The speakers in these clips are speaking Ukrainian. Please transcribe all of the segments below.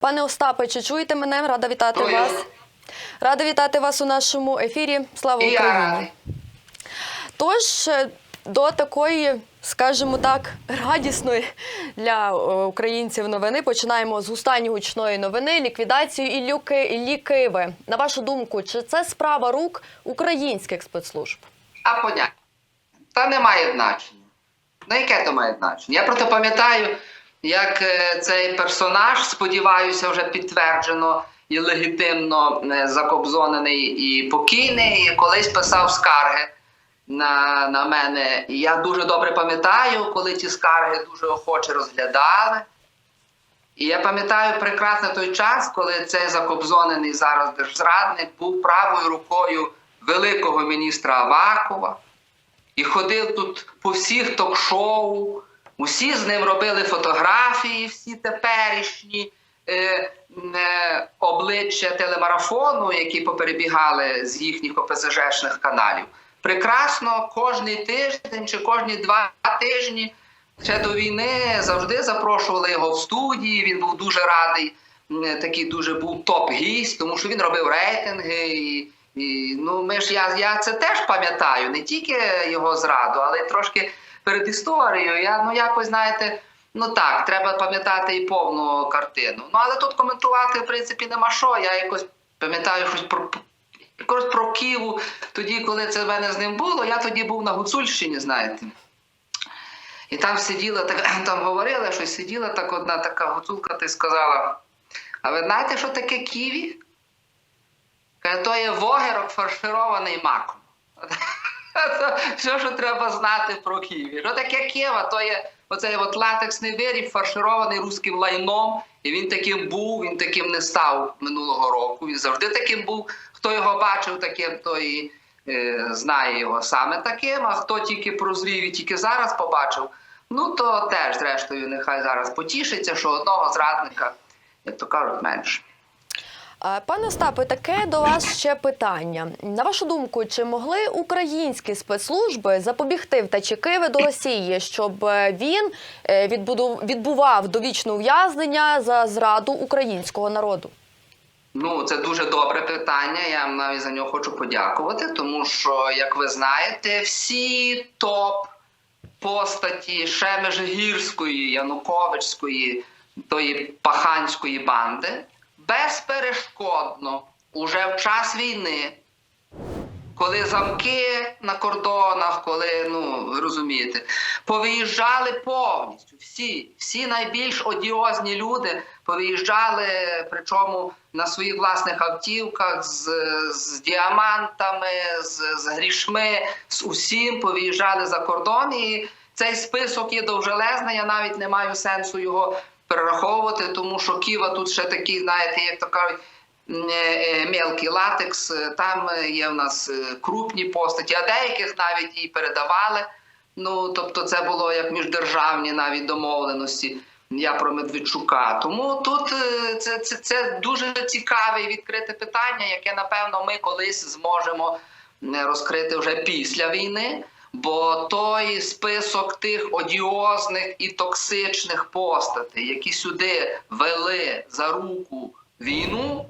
Пане Остапе, чи чуєте мене? Рада вітати Чую. вас. Рада вітати вас у нашому ефірі. Слава І я. Тож е, до такої, скажімо так, радісної для е, українців новини починаємо з останньої гучної новини ліквідацію Іллю Ки- Іллі Киви. На вашу думку, чи це справа рук українських спецслужб? А поняття. Та немає значення. Ну, яке то має значення? Я просто пам'ятаю, як е, цей персонаж, сподіваюся, вже підтверджено і легітимно е, закобзонений і покійний, і колись писав скарги на, на мене. І я дуже добре пам'ятаю, коли ті скарги дуже охоче розглядали. І я пам'ятаю прекрасно той час, коли цей закобзонений зараз держзрадник був правою рукою великого міністра Авакова і ходив тут по всіх ток-шоу. Усі з ним робили фотографії, всі теперішні е, е, обличчя телемарафону, які поперебігали з їхніх ОПЗЖшних каналів. Прекрасно кожний тиждень чи кожні два тижні ще до війни завжди запрошували його в студії. Він був дуже радий. Такий дуже був топ-гість, тому що він робив рейтинги. І, і ну ми ж я, я це теж пам'ятаю, не тільки його зраду, але трошки перед історією. Я ну якось знаєте. Ну так, треба пам'ятати і повну картину. Ну але тут коментувати в принципі нема що. Я якось пам'ятаю щось про якось про Києву. Тоді, коли це в мене з ним було, я тоді був на Гуцульщині, знаєте. І там сиділа, так, там говорили, що сиділа так одна така гуцулка, ти сказала. А ви знаєте, що таке ківі? Каже, то є вогерок фарширований маком. Це Все, що треба знати про Києві. Що таке Кєва? То є оцей от латексний виріб, фарширований руським лайном. І він таким був, він таким не став минулого року. Він завжди таким був. Хто його бачив таким, той е, знає його саме таким, а хто тільки прозрів і тільки зараз побачив, ну то теж, зрештою, нехай зараз потішиться, що одного зрадника, як то кажуть, менше. Е, Пане Остапе, таке до вас ще питання. На вашу думку, чи могли українські спецслужби запобігти втечі до Росії, щоб е, він е, відбував довічне ув'язнення за зраду українського народу? Ну, це дуже добре питання. Я навіть за нього хочу подякувати, тому що, як ви знаєте, всі топ постаті ще Межигірської, Януковичської, тої паханської банди безперешкодно уже в час війни, коли замки на кордонах, коли, ну ви розумієте, повиїжджали повністю. Всі, всі найбільш одіозні люди повиїжджали, причому на своїх власних автівках з, з діамантами, з, з грішми, з усім повиїжджали за кордон. І цей список є довжелезний. Я навіть не маю сенсу його перераховувати, тому що Ківа тут ще такий, знаєте, як то кажуть. е, е, Мелкий латекс, там е, є в нас крупні постаті, а деяких навіть і передавали. Ну тобто, це було як міждержавні навіть домовленості. Я про Медведчука. Тому тут це, це, це дуже цікаве і відкрите питання, яке напевно ми колись зможемо розкрити вже після війни. Бо той список тих одіозних і токсичних постатей, які сюди вели за руку війну,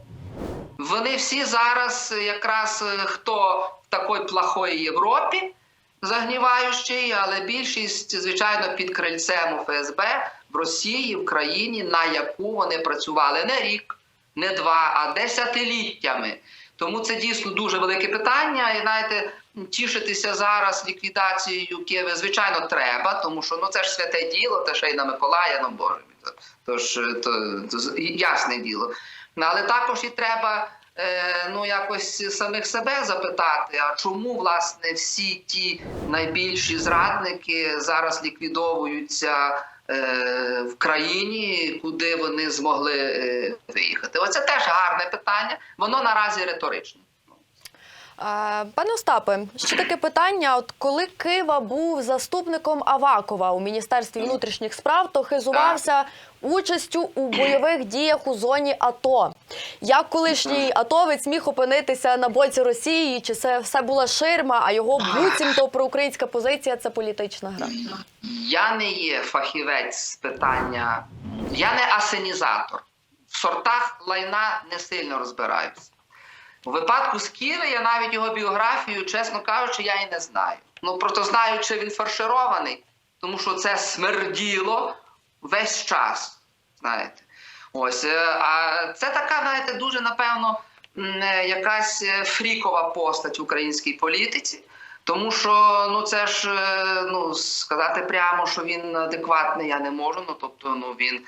вони всі зараз якраз е, хто в такій плохої Європі загніваючий, але більшість, звичайно, під крильцем у ФСБ в Росії, в країні, на яку вони працювали не рік, не два, а десятиліттями. Тому це дійсно дуже велике питання. І знаєте, тішитися зараз ліквідацією Києва, звичайно, треба, тому що ну це ж святе діло, те ще й на Миколая, ну боже мій. то- Тож е, то, то з- ясне діло. Але також і треба е, ну якось самих себе запитати, а чому власне всі ті найбільші зрадники зараз ліквідовуються е, в країні, куди вони змогли е, виїхати? Оце теж гарне питання. Воно наразі риторичне. Пане Остапе, ще таке питання: от коли Кива був заступником Авакова у міністерстві внутрішніх справ, то хизувався участю у бойових діях у зоні АТО. Як колишній атовець міг опинитися на боці Росії? Чи це все була ширма? А його буцімто проукраїнська позиція це політична гра? Я не є фахівець з питання, я не асенізатор. в сортах лайна не сильно розбираюся. У випадку з Ківи я навіть його біографію, чесно кажучи, я і не знаю. Ну просто знаю, чи він фарширований, тому що це смерділо весь час. Знаєте. Ось, е, а це така, знаєте, дуже напевно е, якась е, фрікова постать в українській політиці. Тому що ну це ж ну сказати прямо, що він адекватний, я не можу. Ну тобто, ну він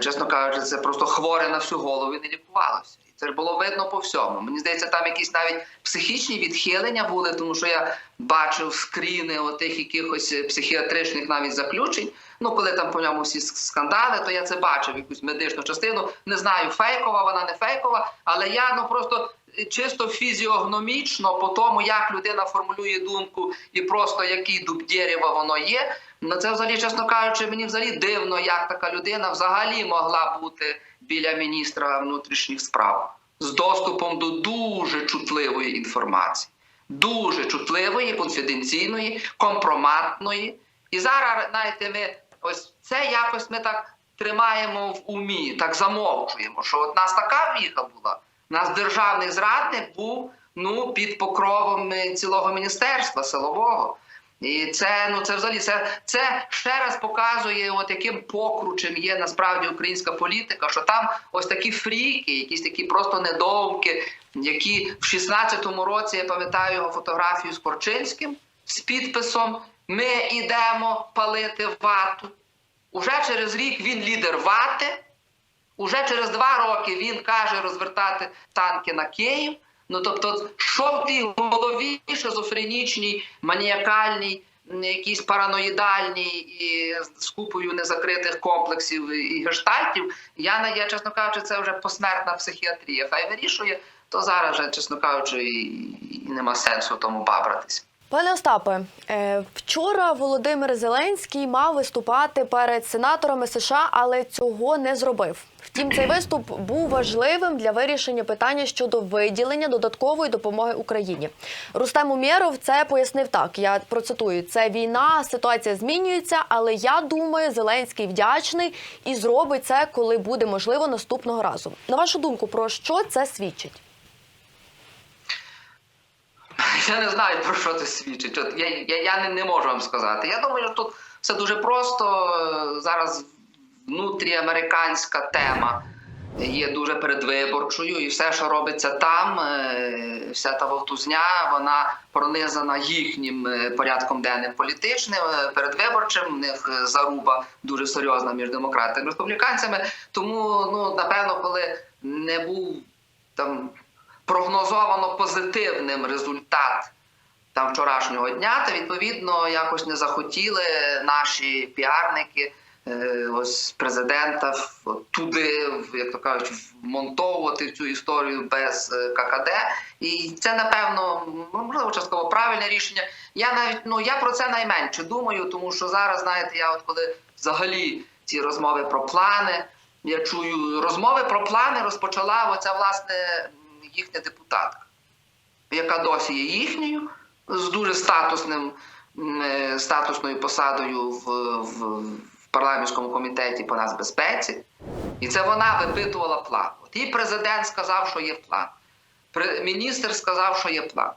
чесно кажучи, це просто хворе на всю голову і не лікувалося. Це було видно по всьому. Мені здається, там якісь навіть психічні відхилення були, тому що я бачив скріни отих якихось психіатричних навіть заключень. Ну, коли там по ньому всі скандали, то я це бачив, якусь медичну частину. Не знаю, фейкова, вона не фейкова, але я ну просто чисто фізіогномічно, по тому, як людина формулює думку і просто який дуб дерева воно є. Ну це взагалі, чесно кажучи, мені взагалі дивно, як така людина взагалі могла бути біля міністра внутрішніх справ з доступом до дуже чутливої інформації, дуже чутливої, конфіденційної, компроматної. І зараз, знаєте, ми ось це якось ми так тримаємо в умі, так замовчуємо, що от нас така віха була. Нас державний зрадник був ну під покровом е, цілого міністерства силового. І це ну це взагалі це, це ще раз показує, от яким покручем є насправді українська політика, що там ось такі фріки, якісь такі просто недовки, які в 16-му році я пам'ятаю його фотографію з Корчинським з підписом Ми йдемо палити вату. Уже через рік він лідер вати. Уже через два роки він каже розвертати танки на Київ. Ну тобто, що в тій голові шизофренічній, маніакальній, якійсь параноїдальній і з купою незакритих комплексів і гештальтів, я не я, чесно кажучи, це вже посмертна психіатрія. Хай вирішує, то зараз вже, чесно кажучи, і, і нема сенсу тому бабратись. Пане Остапе, е, вчора Володимир Зеленський мав виступати перед сенаторами США, але цього не зробив. Втім, цей виступ був важливим для вирішення питання щодо виділення додаткової допомоги Україні. Рустем Умєров це пояснив так. Я процитую: це війна, ситуація змінюється, але я думаю, Зеленський вдячний і зробить це, коли буде можливо наступного разу. На вашу думку, про що це свідчить? Я не знаю, про що це свідчить. От я я, я не, не можу вам сказати. Я думаю, що тут все дуже просто. Зараз внутріамериканська тема є дуже передвиборчою, і все, що робиться там, е, вся та вовтузня, вона пронизана їхнім е, порядком денним політичним, е, передвиборчим. У них заруба дуже серйозна між демократами і республіканцями. Тому, ну напевно, коли не був там прогнозовано позитивним результат там вчорашнього дня, та відповідно якось не захотіли наші піарники е, ось президента туди, як то кажуть, вмонтовувати цю історію без е, ККД. І це напевно ну, можливо частково правильне рішення. Я навіть ну я про це найменше думаю, тому що зараз, знаєте, я от коли взагалі ці розмови про плани. Я чую розмови про плани розпочала оця власне їхня депутатка, яка досі є їхньою з дуже статусним е, статусною посадою в, в, в парламентському комітеті по нацбезпеці. І це вона випитувала план. От і президент сказав, що є план. Міністр сказав, що є план.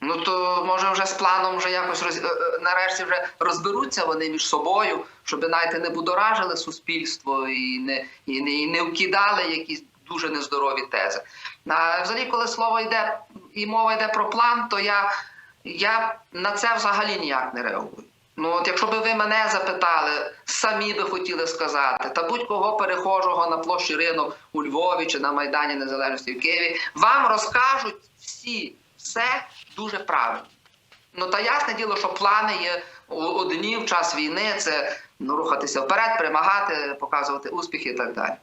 Ну то може вже з планом вже якось роз... е, е, нарешті вже розберуться вони між собою, щоб знаєте, не будоражили суспільство і не, і не, і не вкидали якісь дуже нездорові тези. А взагалі, коли слово йде і мова йде про план, то я, я на це взагалі ніяк не реагую. Ну от якщо би ви мене запитали, самі би хотіли сказати, та будь-кого перехожого на площі ринок у Львові чи на Майдані Незалежності в Києві, вам розкажуть всі все дуже правильно. Ну та ясне діло, що плани є одні в час війни, це ну, рухатися вперед, перемагати, показувати успіхи і так далі.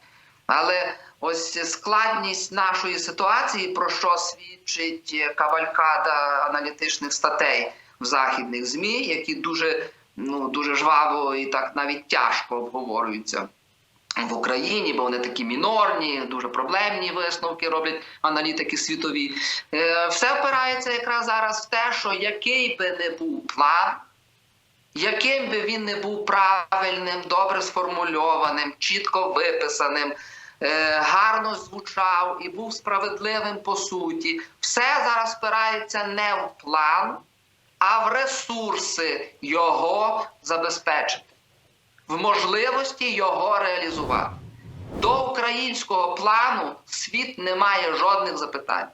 Але ось складність нашої ситуації, про що свідчить кавалькада аналітичних статей в західних ЗМІ, які дуже, ну, дуже жваво і так навіть тяжко обговорюються в Україні, бо вони такі мінорні, дуже проблемні висновки роблять аналітики світові. Е, Все впирається якраз зараз в те, що який би не був план, яким би він не був правильним, добре сформульованим, чітко виписаним, е, гарно звучав і був справедливим по суті. Все зараз спирається не в план, а в ресурси його забезпечити, в можливості його реалізувати. До українського плану світ не має жодних запитань.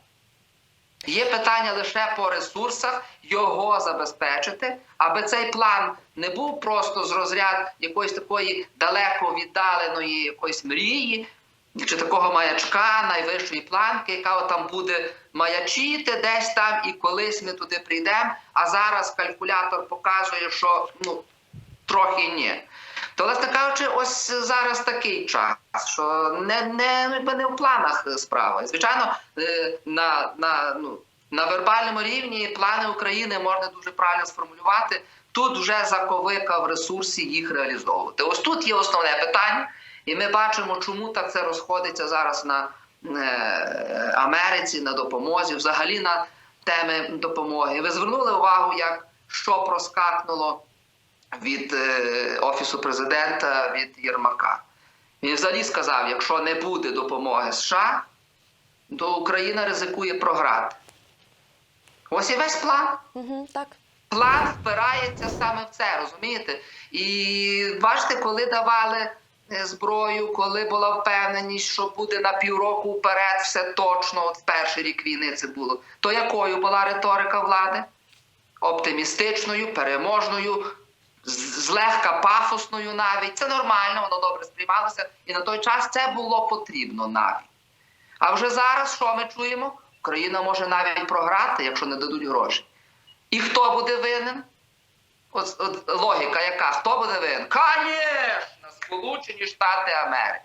Є питання лише по ресурсах його забезпечити, аби цей план не був просто з розряд якоїсь такої далеко віддаленої якоїсь мрії, чи такого маячка, найвищої планки, яка там буде маячити десь там, і колись ми туди прийдемо. А зараз калькулятор показує, що ну трохи ні. То, власне кажучи, ось зараз такий час, що не, не, не в планах справа. Звичайно, е, на, на, ну, на вербальному рівні плани України можна дуже правильно сформулювати. Тут вже заковика в ресурсі їх реалізовувати. Ось тут є основне питання, і ми бачимо, чому так це розходиться зараз на е, Америці, на допомозі, взагалі на теми допомоги. Ви звернули увагу, як що проскакнуло від е, Офісу президента від Єрмака. Він взагалі сказав: якщо не буде допомоги США, то Україна ризикує програти. Ось і весь план. Угу, так. План впирається саме в це, розумієте? І бачите, коли давали е, зброю, коли була впевненість, що буде на півроку вперед, все точно, от в перший рік війни це було, то якою була риторика влади? Оптимістичною, переможною, злегка пафосною навіть. Це нормально, воно добре сприймалося. І на той час це було потрібно навіть. А вже зараз що ми чуємо? Україна може навіть програти, якщо не дадуть гроші. І хто буде винен? От, от логіка яка? Хто буде винен? Звісно, Сполучені Штати Америки.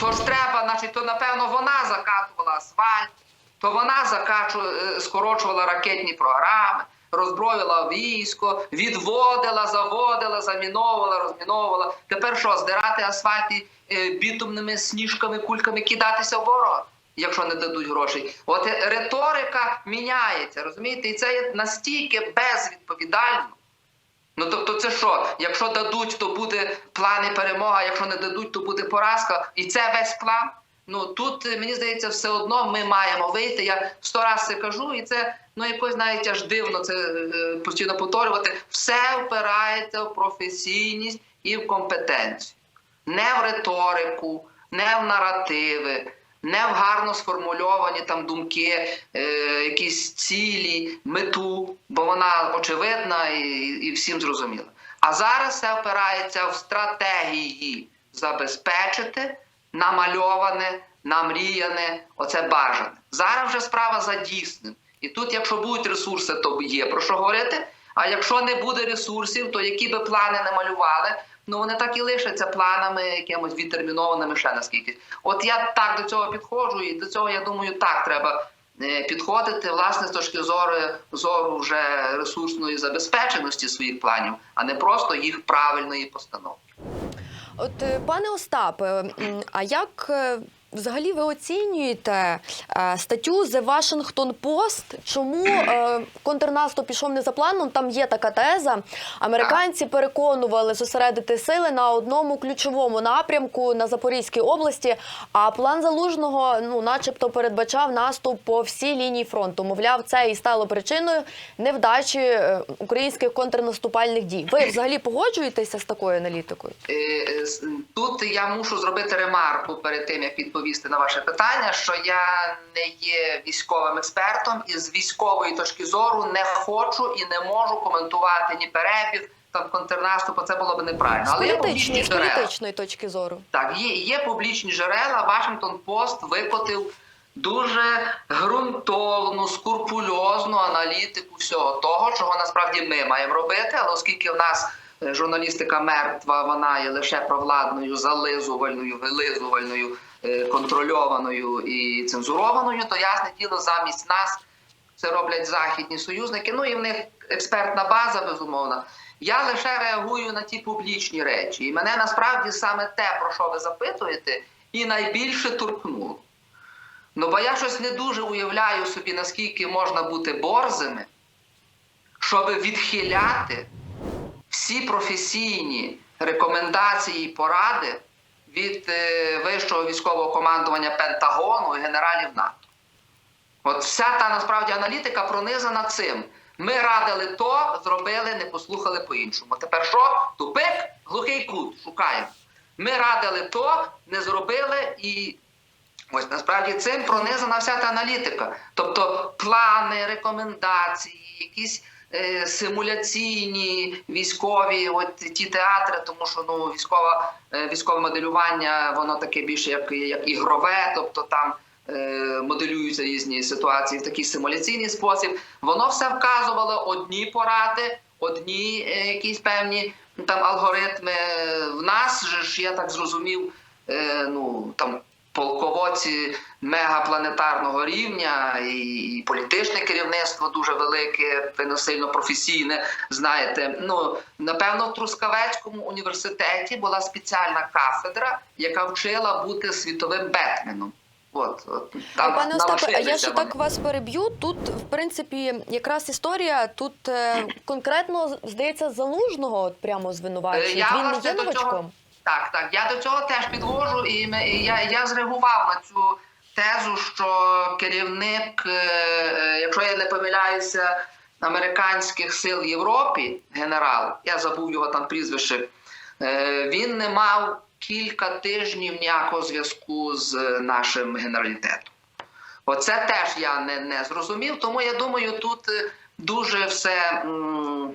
Тож треба, значить, то напевно вона закатувала асфальт, то вона закачу, е, скорочувала ракетні програми, роззброїла військо, відводила, заводила, заміновувала, розміновувала. Тепер що, здирати асфальт і е, бітумними сніжками, кульками кидатися в ворога? Якщо не дадуть грошей, от риторика міняється, розумієте, і це є настільки безвідповідально. Ну тобто, це що? Якщо дадуть, то буде план і перемога. Якщо не дадуть, то буде поразка. І це весь план. Ну тут е, мені здається, все одно ми маємо вийти. Я сто раз це кажу, і це ну якось навіть аж дивно це е, постійно повторювати. Все впирається в професійність і в компетенцію, не в риторику, не в наративи. Не в гарно сформульовані там думки, е, якісь цілі, мету, бо вона очевидна і, і всім зрозуміла. А зараз все опирається в стратегії забезпечити намальоване, намріяне, оце бажане. Зараз вже справа за дійсним. І тут, якщо будуть ресурси, то є про що говорити. А якщо не буде ресурсів, то які би плани не малювали, ну вони так і лишаться планами якимось відтермінованими ще наскільки. От я так до цього підходжу, і до цього я думаю, так треба е, підходити, власне, з точки зору зору вже ресурсної забезпеченості своїх планів, а не просто їх правильної постановки. От, е, пане Остапе, а як е, взагалі ви оцінюєте е, статтю The Washington Post? Чому е, контрнаступ пішов не за планом? Там є така теза. Американці переконували зосередити сили на одному ключовому напрямку на Запорізькій області. А план залужного, ну, начебто, передбачав наступ по всій лінії фронту. Мовляв, це і стало причиною невдачі е, українських контрнаступальних дій. Ви взагалі погоджуєтеся з такою аналітикою? Тут я мушу зробити ремарку перед тим, як відповісти на ваше питання, що я не є військовим експертом, і з військової точки зору не хочу і не можу коментувати ні перебіг там контрнаступу. Це було б неправильно. Але є публічні з джерела. політичної точки зору. Так, є, є публічні джерела. Вашингтон Пост викотив дуже ґрунтовну, скрупульозну аналітику всього того, чого насправді ми маємо робити. Але оскільки в нас журналістика мертва, вона є лише провладною, зализувальною, вилизувальною, е, контрольованою і цензурованою, то ясне діло замість нас. Це роблять західні союзники. Ну і в них експертна база, безумовно. Я лише реагую на ті публічні речі. І мене насправді саме те, про що ви запитуєте, і найбільше торкнуло. Ну, бо я щось не дуже уявляю собі, наскільки можна бути борзими, щоб відхиляти всі професійні рекомендації і поради від е, вищого військового командування Пентагону і генералів НАТО. От вся та насправді аналітика пронизана цим. Ми радили то, зробили, не послухали по-іншому. Тепер що? Тупик, глухий кут, шукаємо. Ми радили то, не зробили і. Ось насправді цим пронизана вся та аналітика. Тобто плани, рекомендації, якісь е, симуляційні військові, от ті театри, тому що ну військова е, військове моделювання, воно таке більше як, як ігрове, тобто там е, моделюються різні ситуації в такий симуляційний спосіб. Воно все вказувало одні поради, одні якісь певні там алгоритми. В нас же ж я так зрозумів, ну там полководці мегапланетарного рівня і, і політичне керівництво дуже велике, сильно професійне. Знаєте, ну напевно, в Трускавецькому університеті була спеціальна кафедра, яка вчила бути світовим Бетменом. От, от там Пане Остапе, я ще так вас переб'ю. Тут, в принципі, якраз історія тут е, конкретно здається залужного от прямо звинувачують. Він не є новачком. цього- Так, так. Я до цього теж підвожу, і я, я зреагував на цю тезу, що керівник, е, е, якщо я не помиляюся, американських сил Європі, генерал, я забув його там прізвище, е, він не мав кілька тижнів ніякого зв'язку з нашим генералітетом. Оце теж я не, не зрозумів, тому я думаю, тут дуже все. м,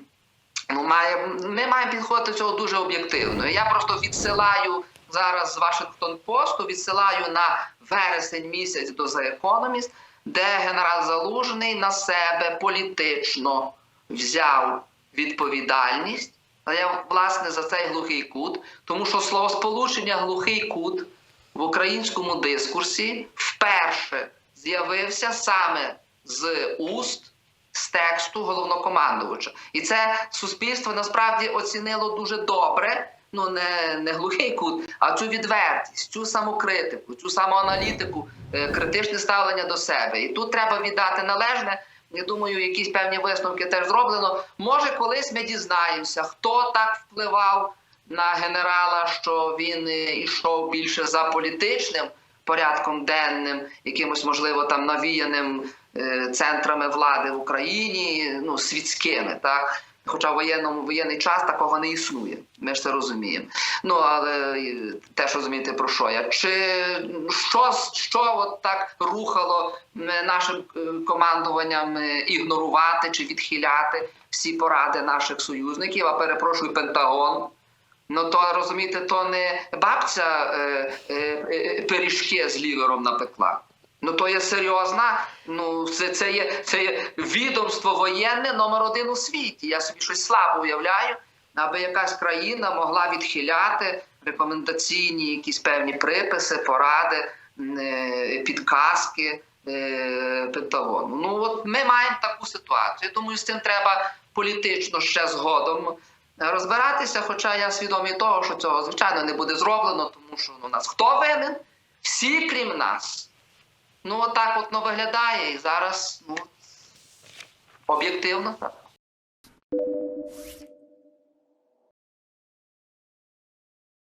Ну, має, ми маємо підходити до цього дуже об'єктивно. Я просто відсилаю зараз з Вашингтон Посту, відсилаю на вересень місяць до The Economist, де генерал Залужний на себе політично взяв відповідальність. Я власне за цей глухий кут, тому що словосполучення глухий кут в українському дискурсі вперше з'явився саме з уст з тексту головнокомандувача. І це суспільство насправді оцінило дуже добре. Ну не, не глухий кут, а цю відвертість, цю самокритику, цю самоаналітику, е, критичне ставлення до себе. І тут треба віддати належне. Я думаю, якісь певні висновки теж зроблено. Може, колись ми дізнаємося, хто так впливав на генерала, що він е, ішов більше за політичним порядком денним, якимось можливо там навіяним е, центрами влади в Україні, ну світськими, так. Хоча в воєнному воєнний час такого не існує. Ми ж це розуміємо. Ну але е, теж розумієте про що я. Чи що, що от так рухало е, нашим командуванням ігнорувати чи відхиляти всі поради наших союзників? А перепрошую, Пентагон. Ну то розумієте, то не бабця е, е, е, пиріжки з лівером напекла. Ну то є серйозна. Ну це, це є це є відомство воєнне номер один у світі. Я собі щось слабо уявляю, аби якась країна могла відхиляти рекомендаційні якісь певні приписи, поради, е, підказки е, Пентагону. Ну от ми маємо таку ситуацію. Я думаю, з цим треба політично ще згодом розбиратися. Хоча я свідомий того, що цього звичайно не буде зроблено, тому що ну, нас хто винен? Всі крім нас. Ну, отак от воно виглядає і зараз ну, об'єктивно.